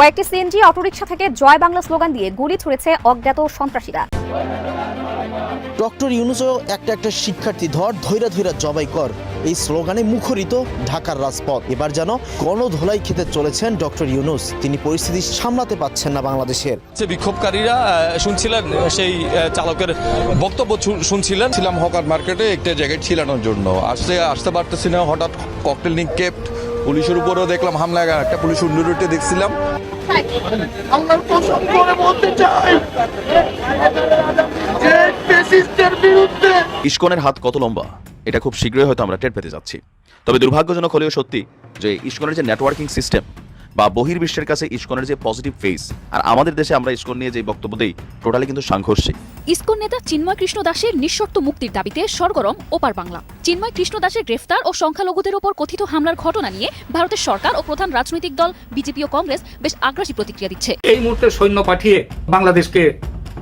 কয়েকটি CNG autorickshaw থেকে জয় Bangla slogan দিয়ে গুলি ছুড়েছে অজ্ঞাত সন্ত্রাসীরা। ডক্টর ইউনুসও একটা একটা শিক্ষার্থী ধর ধৈরা ধৈরা জবাই কর। এই স্লোগানে মুখরিত ঢাকার রাজপথ। এবার যেন গণধোলাই খেতে চলেছেন ডক্টর ইউনুস। তিনি পরিস্থিতি সামলাতে পাচ্ছেন না বাংলাদেশের। যে বিক্ষোভকারীরা শুনছিলেন সেই চালকের বক্তব্য শুনছিলেন। ছিলাম হকার মার্কেটে একটা জায়গায় ছিলানোর জন্য। আসতে আসতে পারতেছি না হঠাৎ ককটেল নিক্ষেপ। পুলিশের উপরেও দেখলাম হামলা একটা পুলিশ উন্ডুরুটে দেখছিলাম। করে বলতে চাই ইস্কনের হাত কত লম্বা? এটা খুব শীঘ্রই হয়তো আমরা টের পেতে যাচ্ছি। তবে দুর্ভাগ্যজনক হলেও সত্যি যে ইস্কনের যে নেটওয়ার্কিং সিস্টেম বা বহির্বিশ্বের কাছে ইস্কনের যে পজিটিভ ফেস আর আমাদের দেশে আমরা ইস্কন নিয়ে যে বক্তব্য দিই টোটালি কিন্তু সাংঘর্ষিক। ইসকন নেতা চিন্ময় কৃষ্ণ দাসের নিঃশর্ত মুক্তির দাবিতে সরগরম ওপার বাংলা। চিন্ময় কৃষ্ণ দাসের গ্রেফতার ও সংখ্যালঘুদের ওপর কথিত হামলার ঘটনা নিয়ে ভারতের সরকার ও প্রধান রাজনৈতিক দল বিজেপি ও কংগ্রেস বেশ আগ্রাসী প্রতিক্রিয়া দিচ্ছে। এই মুহূর্তে সৈন্য পাঠিয়ে বাংলাদেশকে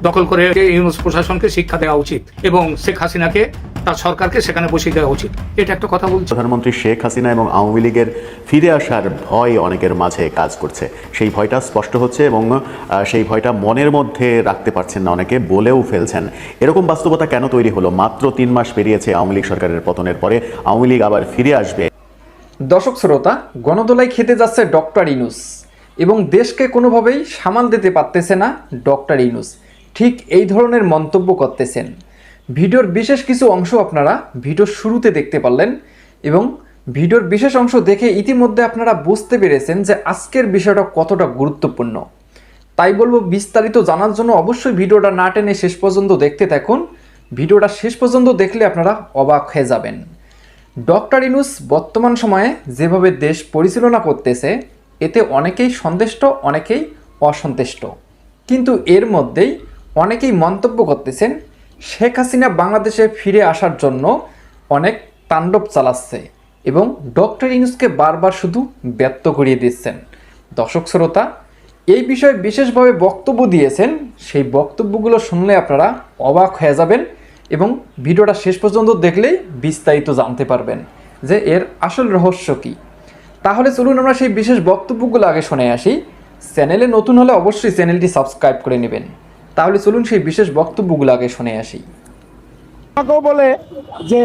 দখল করে ইউনুস প্রশাসনকে শিক্ষা দেওয়া উচিত এবং শেখ হাসিনাকে তার সরকারকে সেখানে বসিয়ে দেওয়া উচিত। এটা একটা কথা বলছি। প্রধানমন্ত্রী শেখ হাসিনা এবং আওয়ামী লীগের ফিরে আসার ভয় অনেকের মাঝে কাজ করছে। সেই ভয়টা স্পষ্ট হচ্ছে এবং সেই ভয়টা মনের মধ্যে রাখতে পারছেন না অনেকে বলেও ফেলছেন। এরকম বাস্তবতা কেন তৈরি হলো? মাত্র তিন মাস পেরিয়েছে আওয়ামী লীগ সরকারের পতনের পরে আওয়ামী লীগ আবার ফিরে আসবে। দর্শক শ্রোতা গণদোলাই খেতে যাচ্ছে ডক্টর ইনুস এবং দেশকে কোনোভাবেই সামাল দিতে পারতেছে না ডক্টর ইনুস। ঠিক এই ধরনের মন্তব্য করতেছেন। ভিডিওর বিশেষ কিছু অংশ আপনারা ভিডিওর শুরুতে দেখতে পারলেন এবং ভিডিওর বিশেষ অংশ দেখে ইতিমধ্যে আপনারা বুঝতে পেরেছেন যে আজকের বিষয়টা কতটা গুরুত্বপূর্ণ। তাই বলব বিস্তারিত জানার জন্য অবশ্যই ভিডিওটা না টেনে শেষ পর্যন্ত দেখতে থাকুন। ভিডিওটা শেষ পর্যন্ত দেখলে আপনারা অবাক হয়ে যাবেন। ডক্টর ইনুস বর্তমান সময়ে যেভাবে দেশ পরিচালনা করতেছে, এতে অনেকেই সন্তুষ্ট, অনেকেই অসন্তুষ্ট। কিন্তু এর মধ্যেই অনেকেই মন্তব্য করতেছেন শেখ হাসিনা বাংলাদেশে ফিরে আসার জন্য অনেক তাণ্ডব চালাচ্ছে এবং ডক্টর ইনুসকে বারবার শুধু ব্যক্ত করিয়ে দিচ্ছেন। দর্শক শ্রোতা, এই বিষয়ে বিশেষভাবে বক্তব্য দিয়েছেন। সেই বক্তব্যগুলো শুনলে আপনারা অবাক হয়ে যাবেন এবং ভিডিওটা শেষ পর্যন্ত দেখলেই বিস্তারিত জানতে পারবেন যে এর আসল রহস্য কী। তাহলে চলুন আমরা সেই বিশেষ বক্তব্যগুলো আগে শুনে আসি। চ্যানেলে নতুন হলে অবশ্যই চ্যানেলটি সাবস্ক্রাইব করে নেবেন। তাহলে চলুন সেই বিশেষ বক্তব্যগুলো আগে শুনে আসি। আমাকেও বলে যে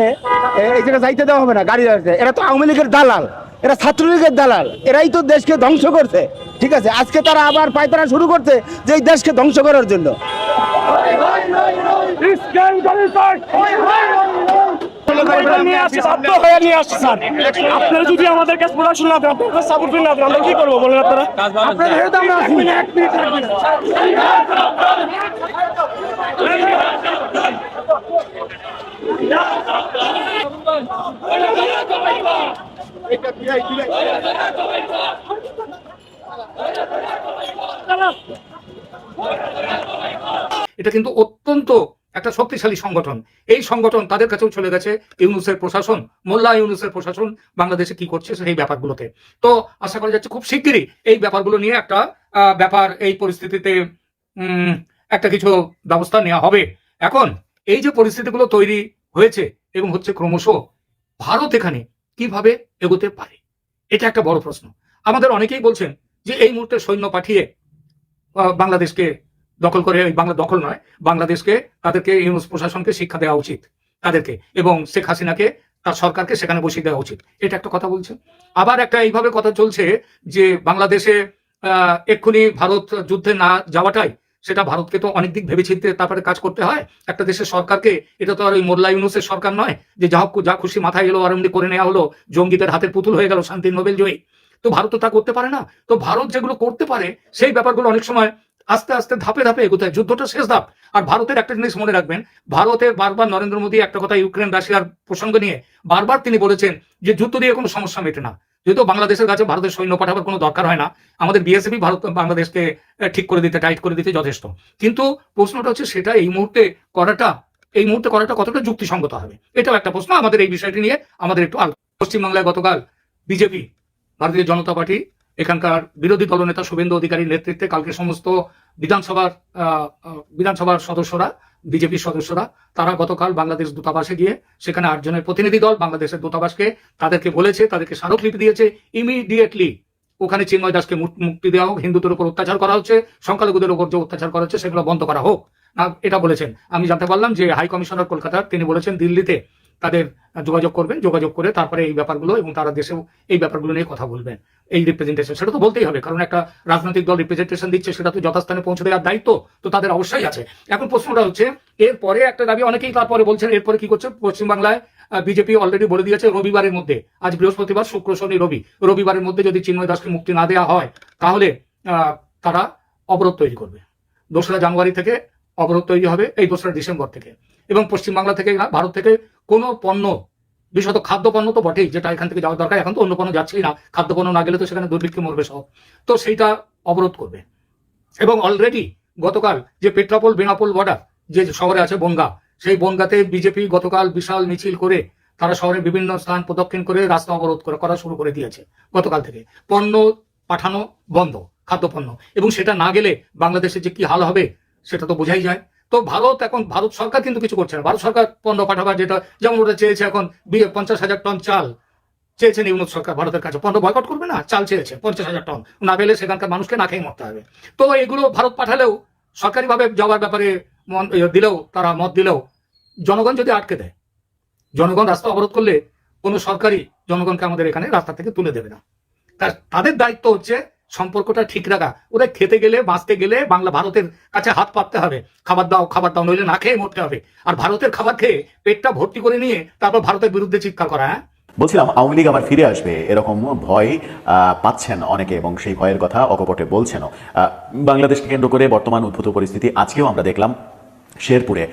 এ, এই জায়গায় যাইতে দেওয়া হবে না গাড়ি যাচ্ছে এরা তো আওয়ামী লীগের দালাল এরা ছাত্রলীগের দালাল এরাই তো দেশকে ধ্বংস করছে। ঠিক আছে আজকে তারা আবার পায়তারা শুরু করছে যে এই দেশকে ধ্বংস করার জন্য। আপনারা যদি আমাদের কাছে পড়াশোনা না দেন আপনারা সাপোর্ট না দেন আমরা কি করব বলেন আপনারা? আপনার হেড আমরা আছি। এক মিনিট এটা কিন্তু অত্যন্ত একটা শক্তিশালী সংগঠন। এই সংগঠন তাদের কাছেও চলে গেছে ইউনুসের প্রশাসন, মোল্লা ইউনুসের প্রশাসন বাংলাদেশে কি করছে সেই ব্যাপারগুলোতে। তো আশা করা যাচ্ছে খুব শিগগিরই এই ব্যাপারগুলো নিয়ে একটা ব্যাপার এই পরিস্থিতিতে একটা কিছু ব্যবস্থা নেওয়া হবে। এখন এই যে পরিস্থিতিগুলো তৈরি হয়েছে এবং হচ্ছে ক্রমশ ভারত এখানে কীভাবে এগোতে পারে, এটা একটা বড় প্রশ্ন। আমাদের অনেকেই বলছেন যে এই মুহূর্তে সৈন্য পাঠিয়ে বাংলাদেশকে দখল করে বাংলা দখল নয় বাংলাদেশকে তাদেরকে ইউনুস প্রশাসনকে শিক্ষা দেওয়া উচিত তাদেরকে এবং শেখ হাসিনাকে তার সরকারকে সেখানে বসিয়ে দেওয়া উচিত। এটা একটা কথা বলছে আবার একটা এইভাবে কথা চলছে যে বাংলাদেশে আহ, এক্ষুনি ভারত যুদ্ধে না যাওয়াটাই সেটা ভারতকে তো অনেক দিক ভেবেচিন্তে তারপরে কাজ করতে হয়। একটা দেশের সরকারকে এটা তো আর ওই মোল্লা ইউনুসের সরকার নয় যে যা যা খুশি মাথায় এলো আর এমনি করে নেওয়া হলো জঙ্গিদের হাতের পুতুল হয়ে গেল শান্তি নোবেল জয়ী। তো ভারত তো তা করতে পারে না। তো ভারত যেগুলো করতে পারে সেই ব্যাপারগুলো অনেক সময় আস্তে আস্তে ধাপে ধাপে এগোতে হয়। যুদ্ধটা শেষ ধাপ। আর ভারতের একটা জিনিস মনে রাখবেন ভারতের বারবার নরেন্দ্র মোদী একটা কথা ইউক্রেন, রাশিয়ার প্রসঙ্গ নিয়ে বারবার তিনি বলেছেন যে যুদ্ধ দিয়ে কোনো সমস্যা মেটে না। যেহেতু বাংলাদেশের কাছে ভারতের সৈন্য পাঠাবার কোনো দরকার হয় না, আমাদের বিএসএফই ভারত, বাংলাদেশকে ঠিক করে দিতে, টাইট করে দিতে যথেষ্ট। কিন্তু প্রশ্নটা হচ্ছে সেটা এই মুহূর্তে করাটা, এই মুহূর্তে করাটা কতটা যুক্তিসঙ্গত হবে? এটাও একটা প্রশ্ন। আমাদের এই বিষয়টি নিয়ে আমাদের একটু পশ্চিমবাংলায় গতকাল বিজেপি, ভারতীয় জনতা পার্টি এখানকার বিরোধী দলনেতা শুভেন্দু অধিকারীর নেতৃত্বে কালকে সমস্ত বিধানসভার বিধানসভার সদস্যরা, বিজেপির সদস্যরা, তারা গতকাল বাংলাদেশ দূতাবাসে গিয়ে সেখানে আটজনের প্রতিনিধি দল, বাংলাদেশের দূতাবাসকে তাদেরকে বলেছে, তাদেরকে স্মারকলিপি দিয়েছে ইমিডিয়েটলি ওখানে চিন্ময় দাসকে মুক- মুক্তি দেওয়া হোক, হিন্দুদের উপর অত্যাচার করা হচ্ছে, সংখ্যালঘুদের উপর যে অত্যাচার করা হচ্ছে, সেগুলো বন্ধ করা হোক। না, এটা বলেছেন। আমি জানতে পারলাম যে হাই কমিশনার কলকাতার, তিনি বলেছেন দিল্লিতে তাদের যোগাযোগ করবেন, যোগাযোগ করে তারপরে এই ব্যাপারগুলো এবং তারা দেশেও এই ব্যাপারগুলো নিয়ে কথা বলবেন। এই রিপ্রেজেন্টেশন সেটা তো বলতেই হবে, কারণ একটা রাজনৈতিক দল রিপ্রেজেন্টেশন দিচ্ছে, সেটা তো যথাস্থানে পৌঁছে দেওয়ার দায়িত্ব তো তাদের অবশ্যই আছে। এখন প্রশ্নটা হচ্ছে, এরপরে একটা দাবি অনেকেই তারপরে বলছেন, এরপরে কি করছে? পশ্চিমবাংলায় বিজেপি অলরেডি বলে দিয়েছে রবিবারের মধ্যে, আজ বৃহস্পতিবার, শুক্র, শনি, রবি। রবিবারের মধ্যে যদি চিন্ময় দাসকে মুক্তি না দেওয়া হয়, তাহলে তারা অবরোধ তৈরি করবে। দোসরা জানুয়ারি থেকে অবরোধ তৈরি হবে, এই দোসরা ডিসেম্বর থেকে। এবং পশ্চিমবাংলা থেকে ভারত থেকে কোনো পণ্য, বিশেষত খাদ্য পণ্য তো বটেই, যেটা এখান থেকে যাওয়ার দরকার, এখন তো অন্য পণ্য যাচ্ছেই না। খাদ্য পণ্য না গেলে তো সেখানে দুর্ভিক্ষে মরবে সব। তো সেইটা অবরোধ করবে। এবং অলরেডি গতকাল যে পেট্রাপোল, বেনাপোল বর্ডার যে শহরে আছে বনগা, সেই বনগাতে বিজেপি গতকাল বিশাল মিছিল করে তারা শহরের বিভিন্ন স্থান প্রদক্ষিণ করে রাস্তা অবরোধ করে, করা শুরু করে দিয়েছে গতকাল থেকে। পণ্য পাঠানো বন্ধ খাদ্যপণ্য এবং সেটা না গেলে বাংলাদেশে যে কি হাল হবে, সেটা তো বোঝাই যায়। তো ভারত এখন, ভারত সরকার কিন্তু কিছু করছে না। ভারত সরকার পণ্য পাঠাবার যেটা, যেমন ওটা চেয়েছে এখন পঞ্চাশ হাজার টন চাল চেয়েছেন ইউনুস সরকার ভারতের কাছে। পণ্য বয়কট করবে না? চাল চেয়েছে, পঞ্চাশ হাজার টন। না পেলে সেখানকার মানুষকে না খেয়ে মরতে হবে। তো এগুলো ভারত পাঠালেও, সরকারিভাবে যাওয়ার ব্যাপারে ইয়ে দিলেও, তারা মত দিলেও, জনগণ যদি আটকে দেয়, জনগণ রাস্তা অবরোধ করলে কোনো সরকারি জনগণকে আমাদের এখানে রাস্তা থেকে তুলে দেবে না। তাদের দায়িত্ব হচ্ছে সম্পর্কটা ঠিক রাখা। ওদের খেতে গেলে, বাঁচতে গেলে বাংলা ভারতের কাছে হাত পাততে হবে। খাবার দাও খাবার দাও, নইলে না খেয়ে মরতে হবে। আর ভারতের খাবার খেয়ে পেটটা ভর্তি করে নিয়ে তারপর ভারতের বিরুদ্ধে চিৎকার করা হ্যাঁ? বলছিলাম, আওয়ামী লীগ আবার ফিরে আসবে। এরকম ভয় পাচ্ছেন অনেকে এবং সেই ভয়ের কথা অকপটে বলছেন বাংলাদেশকে কেন্দ্র করে বর্তমান উদ্ভূত পরিস্থিতি আজকেও আমরা দেখলাম। শেরপুরে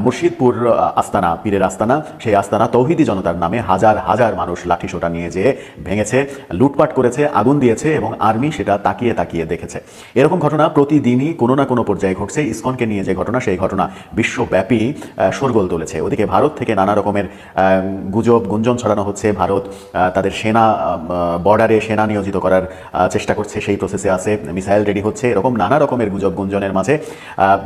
মুর্শিদপুর আস্তানা পীরের আস্তানা। সেই আস্তানা তৌহিদি জনতার নামে হাজার হাজার মানুষ লাঠিসোঁটা নিয়ে যেয়ে ভেঙেছে লুটপাট করেছে আগুন দিয়েছে এবং আর্মি সেটা তাকিয়ে তাকিয়ে দেখেছে। এরকম ঘটনা প্রতিদিনই কোনো না কোনো পর্যায়ে ঘটছে। ইসকনকে নিয়ে যে ঘটনা সেই ঘটনা বিশ্বব্যাপী আহ, শোরগোল তুলেছে। ওদিকে ভারত থেকে নানা রকমের গুজব গুঞ্জন ছড়ানো হচ্ছে। ভারত তাদের সেনা বর্ডারে সেনা নিয়োজিত করার চেষ্টা করছে। সেই প্রসেসে আছে মিসাইল রেডি হচ্ছে। এরকম নানা রকমের গুজব গুঞ্জনের মাঝে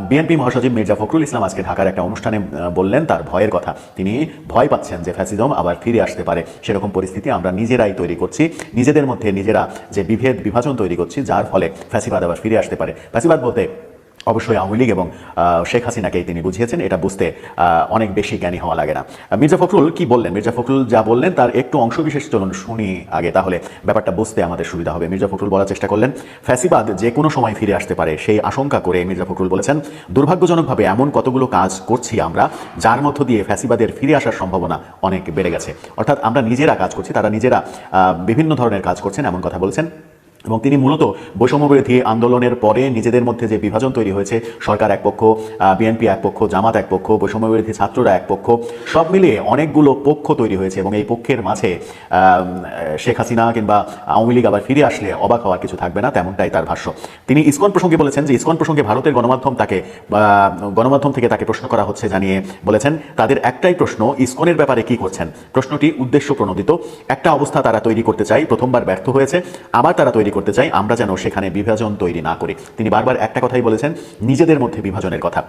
বিএনপি মহাসচিব মির্জা ফখরুল ইসলাম আজকে ঢাকার একটা অনুষ্ঠানে বললেন তার ভয়ের কথা। তিনি ভয় পাচ্ছেন যে ফ্যাসিজম আবার ফিরে আসতে পারে। সেরকম পরিস্থিতি আমরা নিজেরাই তৈরি করছি। নিজেদের মধ্যে নিজেরা যে বিভেদ বিভাজন তৈরি করছি, যার ফলে ফ্যাসিবাদ আবার ফিরে আসতে পারে। ফ্যাসিবাদ বলতে অবশ্যই আওয়ামী লীগ এবং শেখ হাসিনাকে তিনি বুঝিয়েছেন। এটা বুঝতে অনেক বেশি জ্ঞানী হওয়া লাগে না। মির্জা ফখরুল কি বললেন? মির্জা ফখরুল যা বললেন তার একটু অংশ বিশেষ চলুন শুনি আগে, তাহলে ব্যাপারটা বুঝতে আমাদের সুবিধা হবে। মির্জা ফখরুল বলার চেষ্টা করলেন, ফ্যাসিবাদ যে কোনো সময় ফিরে আসতে পারে, সেই আশঙ্কা করে মির্জা ফখরুল বলেছেন, দুর্ভাগ্যজনকভাবে এমন কতগুলো কাজ করছি আমরা, যার মধ্য দিয়ে ফ্যাসিবাদের ফিরে আসার সম্ভাবনা অনেক বেড়ে গেছে। অর্থাৎ আমরা নিজেরা কাজ করছি, তারা নিজেরা বিভিন্ন ধরনের কাজ করছেন, এমন কথা বলেছেন। এবং তিনি মূলত বৈষম্যবিরোধী আন্দোলনের পরে নিজেদের মধ্যে যে বিভাজন তৈরি হয়েছে, সরকার এক পক্ষ বিএনপি এক পক্ষ, জামাত এক পক্ষ বৈষম্যবিরোধী ছাত্ররা এক পক্ষ, সব মিলিয়ে অনেকগুলো পক্ষ তৈরি হয়েছে এবং এই পক্ষের মাঝে শেখ হাসিনা কিংবা আওয়ামী লীগ আবার ফিরে আসলে অবাক হওয়ার কিছু থাকবে না, তেমনটাই তার ভাষ্য। তিনি ইসকন প্রসঙ্গে বলেছেন যে ইসকন প্রসঙ্গে ভারতের গণমাধ্যম তাকে গণমাধ্যম থেকে তাকে প্রশ্ন করা হচ্ছে জানিয়ে বলেছেন, তাদের একটাই প্রশ্ন, ইসকনের ব্যাপারে কি করছেন? প্রশ্নটি উদ্দেশ্য প্রণোদিত। একটা অবস্থা তারা তৈরি করতে চাই প্রথমবার ব্যর্থ হয়েছে, আবার তারা তৈরি করতে চাই, আমরা যেন সেখানে বিভাজন তৈরি না করি। তিনি বারবার একটা কথাই বলেছেন, নিজেদের মধ্যে বিভাজনের কথা।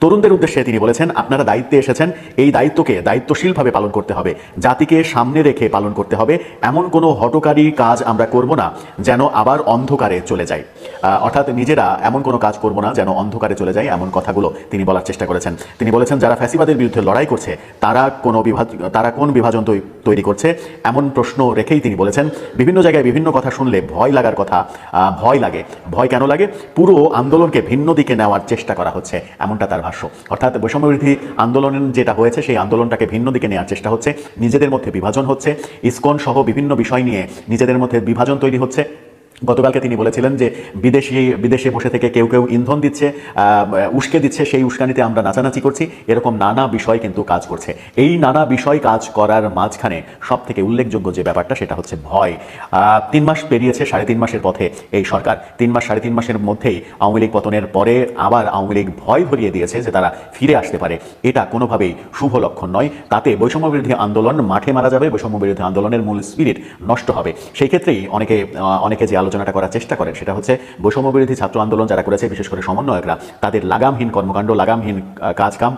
তরুণদের উদ্দেশ্যে তিনি বলেছেন, আপনারা দায়িত্বে এসেছেন, এই দায়িত্বকে দায়িত্বশীলভাবে পালন করতে হবে, জাতিকে সামনে রেখে পালন করতে হবে, এমন কোনো হটকারী কাজ আমরা করব না, যেন আবার অন্ধকারে চলে যায় অর্থাৎ নিজেরা এমন কোনো কাজ করব না, যেন অন্ধকারে চলে যায় এমন কথাগুলো তিনি বলার চেষ্টা করেছেন। তিনি বলেছেন, যারা ফ্যাসিবাদের বিরুদ্ধে লড়াই করছে, তারা কোনো বিভাজ, তারা কোন বিভাজন তৈ- তৈরি করছে, এমন প্রশ্ন রেখেই তিনি বলেছেন, বিভিন্ন জায়গায় বিভিন্ন কথা শুনলে ভয় লাগার কথা ভয় লাগে। ভয় কেন লাগে? পুরো আন্দোলনকে ভিন্ন দিকে নেওয়ার চেষ্টা করা হচ্ছে, এমনটা তার ভাষ্য। অর্থাৎ বৈষম্যবিরোধী আন্দোলন যেটা হয়েছে, সেই আন্দোলনটাকে ভিন্ন দিকে নেওয়ার চেষ্টা হচ্ছে, নিজেদের মধ্যে বিভাজন হচ্ছে, ইসকন সহ বিভিন্ন বিষয় নিয়ে নিজেদের মধ্যে বিভাজন তৈরি হচ্ছে। গতকালকে তিনি বলেছিলেন যে বিদেশি, বিদেশে বসে থেকে কেউ কেউ ইন্ধন দিচ্ছে উস্কে দিচ্ছে, সেই উস্কানিতে আমরা নাচানাচি করছি। এরকম নানা বিষয় কিন্তু কাজ করছে। এই নানা বিষয় কাজ করার মাঝখানে সব থেকে উল্লেখযোগ্য যে ব্যাপারটা সেটা হচ্ছে ভয়। তিন মাস পেরিয়েছে, সাড়ে তিন মাসের পথে এই সরকার। তিন মাস, সাড়ে তিন মাসের মধ্যেই আওয়ামী লীগ পতনের পরে আবার আওয়ামী লীগ ভয় ধরিয়ে দিয়েছে যে তারা ফিরে আসতে পারে। এটা কোনোভাবেই শুভ লক্ষণ নয়। তাতে বৈষম্য বিরোধী আন্দোলন মাঠে মারা যাবে, বৈষম্য বিরোধী আন্দোলনের মূল স্পিরিট নষ্ট হবে। সেই ক্ষেত্রেই অনেকে অনেকে যে আলোচনাটা করার চেষ্টা করেন। সেটা হচ্ছে বৈষম্যবিরোধী ছাত্র আন্দোলন যারা করেছে, বিশেষ করে সমন্বয়করা, তাদের লাগামহীন কর্মকাণ্ড, লাগামহীন কাজকাম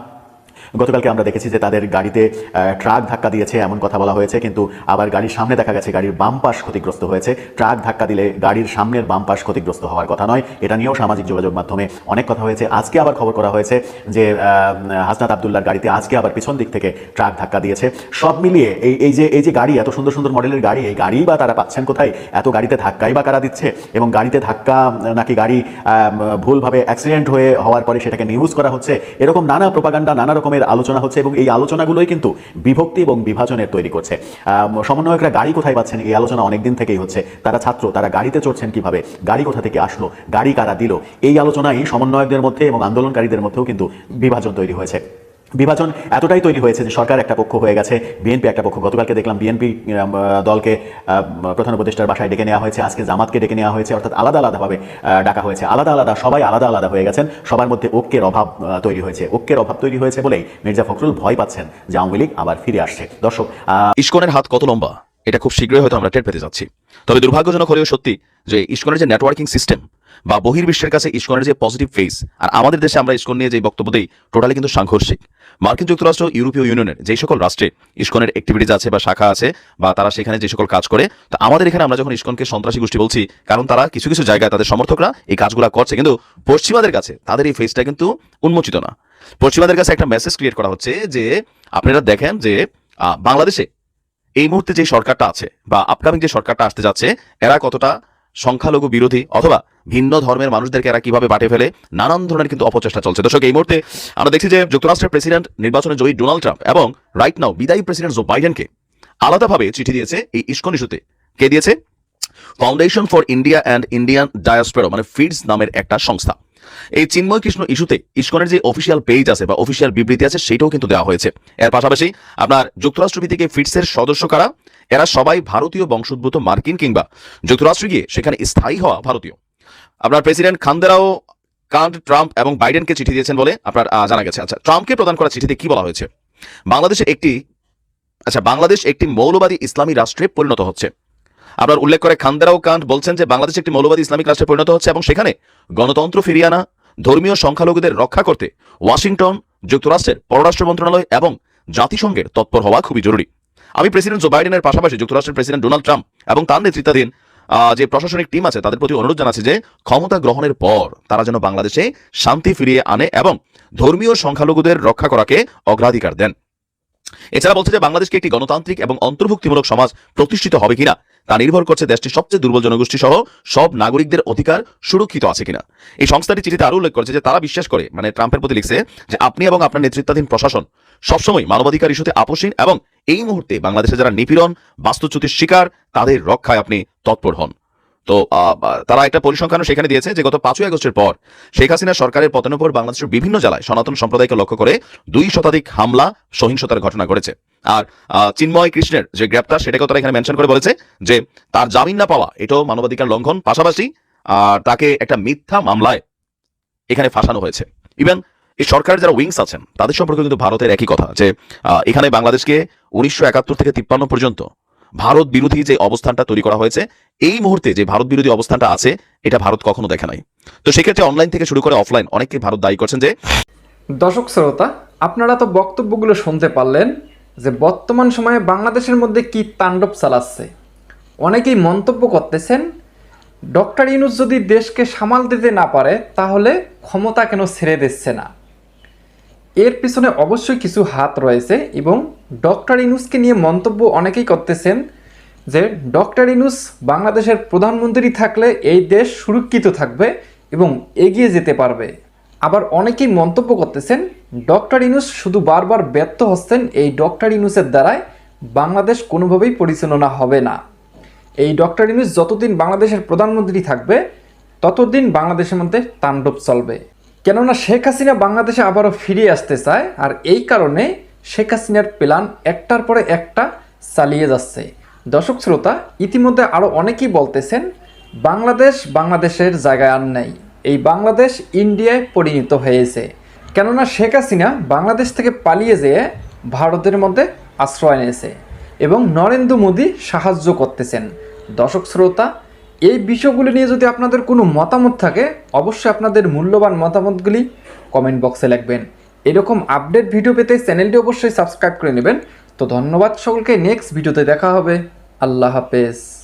গতকালকে আমরা দেখেছি যে তাদের গাড়িতে ট্রাক ধাক্কা দিয়েছে এমন কথা বলা হয়েছে, কিন্তু আবার গাড়ির সামনে দেখা গেছে গাড়ির বাম পাশ ক্ষতিগ্রস্ত হয়েছে। ট্রাক ধাক্কা দিলে গাড়ির সামনের বাম পাশ ক্ষতিগ্রস্ত হওয়ার কথা নয়। এটা নিয়েও সামাজিক যোগাযোগ মাধ্যমে অনেক কথা হয়েছে। আজকে আবার খবর করা হয়েছে যে হাসনাত আবদুল্লার গাড়িতে আজকে আবার পিছন দিক থেকে ট্রাক ধাক্কা দিয়েছে। সব মিলিয়ে এই এই যে এই যে গাড়ি, এত সুন্দর সুন্দর মডেলের গাড়ি, এই গাড়ি বা তারা পাচ্ছেন কোথায়? এত গাড়িতে ধাক্কাই বা কারা দিচ্ছে? এবং গাড়িতে ধাক্কা নাকি গাড়ি ভুলভাবে অ্যাক্সিডেন্ট হয়ে হওয়ার পরে সেটাকে নিউজ করা হচ্ছে? এরকম নানা প্রপাগান্ডা নানা রকমের আলোচনা হচ্ছে এবং এই আলোচনাগুলোই কিন্তু বিভক্তি এবং বিভাজনের তৈরি করছে। সমন্বয়করা গাড়ি কোথায় পাচ্ছেন এই আলোচনা অনেকদিন থেকেই হচ্ছে। তারা ছাত্র, তারা গাড়িতে চড়ছেন কীভাবে? গাড়ি কোথা থেকে আসলো? গাড়ি কারা দিল? এই আলোচনাই সমন্বয়কদের মধ্যে এবং আন্দোলনকারীদের মধ্যেও কিন্তু বিভাজন তৈরি হয়েছে। বিভাজন এতটাই তৈরি হয়েছে যে সরকার একটা পক্ষ হয়ে গেছে, বিএনপি একটা পক্ষ। গতকালকে দেখলাম বিএনপি দলকে প্রধান উপদেষ্টার বাসায় ডেকে নেওয়া হয়েছে, আজকে জামাতকে ডেকে নেওয়া হয়েছে, অর্থাৎ আলাদা আলাদাভাবে ডাকা হয়েছে। আলাদা আলাদা, সবাই আলাদা আলাদা হয়ে গেছেন। সবার মধ্যে ঐক্যের অভাব তৈরি হয়েছে। ঐক্যের অভাব তৈরি হয়েছে বলেই মির্জা ফখরুল ভয় পাচ্ছেন যে আওয়ামী লীগ আবার ফিরে আসছে। দর্শক ইস্কনের হাত কত লম্বা? এটা খুব শীঘ্রই হয়তো আমরা টের পেতে যাচ্ছি। তবে দুর্ভাগ্যজনক হলেও সত্যি যে ইস্কনের যে নেটওয়ার্কিং সিস্টেম বা বহির্বিশ্বের কাছে ইস্কনের যে পজিটিভ ফেস আর আমাদের দেশে আমরা ইস্কন নিয়ে যে বক্তব্য দিই টোটালি কিন্তু সাংঘর্ষিক। মার্কিন যুক্তরাষ্ট্র, ইউরোপীয় ইউনিয়নের যে সকল রাষ্ট্রে ইস্কনের অ্যাক্টিভিটিজ আছে বা শাখা আছে বা তারা সেখানে যে সকল কাজ করে, তো আমাদের এখানে আমরা যখন ইস্কনকে সন্ত্রাসী গোষ্ঠী বলছি, কারণ তারা কিছু কিছু জায়গায় তাদের সমর্থকরা এই কাজগুলো করছে, কিন্তু পশ্চিমাদের কাছে তাদের এই ফেসটা কিন্তু উন্মোচিত না। পশ্চিমাদের কাছে একটা মেসেজ ক্রিয়েট করা হচ্ছে যে, আপনারা দেখেন যে বাংলাদেশে এই মুহূর্তে যে সরকারটা আছে বা আপকামিং যে সরকারটা আসতে যাচ্ছে, এরা কতটা সংখ্যালঘু বিরোধী অথবা ভিন্ন ধর্মের মানুষদেরকে এরা কীভাবে বাটে ফেলে, নানান ধরনের কিন্তু অপচেষ্টা চলছে। দর্শক, এই মুহূর্তে আমরা দেখছি যে যুক্তরাষ্ট্রের প্রেসিডেন্ট নির্বাচনে জয়ী ডোনাল্ড ট্রাম্প এবং রাইট নাও বিদায়ী প্রেসিডেন্ট জো বাইডেনকে আলাদাভাবে চিঠি দিয়েছে এই ইস্কন ইস্যুতে। কে দিয়েছে? Foundation for India and Indian diaspora মানে ফিডস নামের একটা সংস্থা। এই চিন্ময় কৃষ্ণ ইস্যুতে ইস্কনের যে অফিসিয়াল পেজ আছে বা অফিসিয়াল বিবৃতি আছে সেটাও কিন্তু দেওয়া হয়েছে। এর পাশাপাশি আপনার যুক্তরাষ্ট্র ভিত্তিক এই ফিডসের সদস্য কারা? এরা সবাই ভারতীয় বংশোদ্ভূত মার্কিন কিংবা যুক্তরাষ্ট্রে গিয়ে সেখানে স্থায়ী হওয়া ভারতীয়। আপনার প্রেসিডেন্ট খান্দেরাও কান্ট ট্রাম্প এবং বাইডেনকে চিঠি দিয়েছেন বলে আপনার জানা গেছে। আচ্ছা ট্রাম্পকে প্রদান করা চিঠিতে কি বলা হয়েছে? বাংলাদেশে একটি আচ্ছা বাংলাদেশ একটি মৌলবাদী ইসলামী রাষ্ট্রে পরিণত হচ্ছে। আপনার উল্লেখ করে খান্দেরাও কান্ট বলছেন যে বাংলাদেশ একটি মৌলবাদী ইসলামিক রাষ্ট্রে পরিণত হচ্ছে এবং সেখানে গণতন্ত্র ফিরিয়ে আনা, ধর্মীয় সংখ্যালঘুদের রক্ষা করতে ওয়াশিংটন, যুক্তরাষ্ট্রের পররাষ্ট্র মন্ত্রণালয় এবং জাতিসংঘের তৎপর হওয়া খুবই জরুরি। আমি প্রেসিডেন্ট জো বাইডেনের পাশাপাশি যুক্তরাষ্ট্রের প্রেসিডেন্ট ডোনাল্ড ট্রাম্প এবং তার নেতৃত্বাধীন যে প্রশাসনিক টিম আছে তাদের প্রতি অনুরোধ জানাচ্ছি যে ক্ষমতা গ্রহণের পর তারা যেন বাংলাদেশে শান্তি ফিরিয়ে আনে এবং ধর্মীয় সংখ্যালঘুদের রক্ষা করাকে অগ্রাধিকার দেন। এছাড়া বলছে যে বাংলাদেশকে একটি গণতান্ত্রিক এবং অন্তর্ভুক্তিমূলক সমাজ প্রতিষ্ঠিত হবে কিনা তা নির্ভর করছে দেশটির সবচেয়ে দুর্বল জনগোষ্ঠী সহ সব নাগরিকদের অধিকার সুরক্ষিত আছে কিনা। এই সংস্থাটি চিঠিতে আরও উল্লেখ করেছে যে তারা বিশ্বাস করে মানে ট্রাম্পের প্রতি লিখছে, যে আপনি এবং আপনার নেতৃত্বাধীন প্রশাসন সবসময় মানবাধিকার ইস্যুতে আপোষহীন এবং এই মুহূর্তে বাংলাদেশে যারা নিপীড়ন, বাস্তুচ্যুতির শিকার, তাদের রক্ষায় আপনি তৎপর হন। তো তারা একটা পরিসংখ্যানও সেখানে দিয়েছে যে গত পাঁচই আগস্টের পর শেখ হাসিনা সরকারের পতনের পর বাংলাদেশের বিভিন্ন জেলায় সনাতন সম্প্রদায়কে লক্ষ্য করে দুই শতাধিক হামলা, সহিংসতার ঘটনা ঘটেছে। আর চিন্ময় কৃষ্ণের যে গ্রেপ্তার সেটাকেও তারা এখানে মেনশন করে বলেছে যে তার জামিন না পাওয়া, এটাও মানবাধিকার লঙ্ঘন পাশাপাশি, আর তাকে একটা মিথ্যা মামলায় এখানে ফাঁসানো হয়েছে। ইভেন এই সরকারের যারা উইংস আছেন, তাদের সম্পর্কে কিন্তু ভারতের একই কথা যে এখানে বাংলাদেশকে উনিশশো একাত্তর থেকে তিপ্পান্ন পর্যন্ত ভারত বিরোধী যে অবস্থানটা তৈরি করা হয়েছে, এই মুহূর্তে যে ভারত বিরোধী অবস্থানটা আছে, এটা ভারত কখনো দেখে নাই। তো সেক্ষেত্রে অনলাইন থেকে শুরু করে অফলাইন অনেককে ভারত দায়ী করছেন যে দর্শক শ্রোতা, আপনারা তো বক্তব্যগুলো শুনতে পারলেন যে বর্তমান সময়ে বাংলাদেশের মধ্যে কি তাণ্ডব চালাচ্ছে। অনেকেই মন্তব্য করতেছেন, ডক্টর ইউনুস যদি দেশকে সামাল দিতে না পারে, তাহলে ক্ষমতা কেন ছেড়ে দিচ্ছে না? এর পিছনে অবশ্যই কিছু হাত রয়েছে এবং ডক্টর ইনুসকে নিয়ে মন্তব্য অনেকেই করতেছেন যে ডক্টর ইনুস বাংলাদেশের প্রধানমন্ত্রী থাকলে এই দেশ সুরক্ষিত থাকবে এবং এগিয়ে যেতে পারবে। আবার অনেকেই মন্তব্য করতেছেন, ডক্টর ইনুস শুধু বারবার ব্যর্থ হচ্ছেন, এই ডক্টর ইনুসের দ্বারাই বাংলাদেশ কোনোভাবেই পরিচালনা হবে না। এই ডক্টর ইনুস যতদিন বাংলাদেশের প্রধানমন্ত্রী থাকবে, ততদিন বাংলাদেশের মধ্যে তাণ্ডব চলবে। কেননা শেখ হাসিনা বাংলাদেশে আবারও ফিরে আসতে চায়, আর এই কারণে শেখ হাসিনার প্ল্যান একটার পরে একটা চালিয়ে যাচ্ছে। দর্শক শ্রোতা, ইতিমধ্যে আরও অনেকেই বলতেছেন, বাংলাদেশ বাংলাদেশের জায়গায় আর নেই। এই বাংলাদেশ ইন্ডিয়ায় পরিণত হয়েছে। কেননা শেখ হাসিনা বাংলাদেশ থেকে পালিয়ে যেয়ে ভারতের মধ্যে আশ্রয় নিয়েছে এবং নরেন্দ্র মোদী সাহায্য করতেছেন। দর্শক শ্রোতা এই বিষয়গুলি নিয়ে যদি আপনাদের কোনো মতামত থাকে, অবশ্যই আপনাদের মূল্যবান মতামতগুলি কমেন্ট বক্সে লিখবেন। এরকম আপডেট ভিডিও পেতে চ্যানেলটি অবশ্যই সাবস্ক্রাইব করে নেবেন। তো ধন্যবাদ সকলকে নেক্সট ভিডিওতে দেখা হবে। আল্লাহ হাফেজ।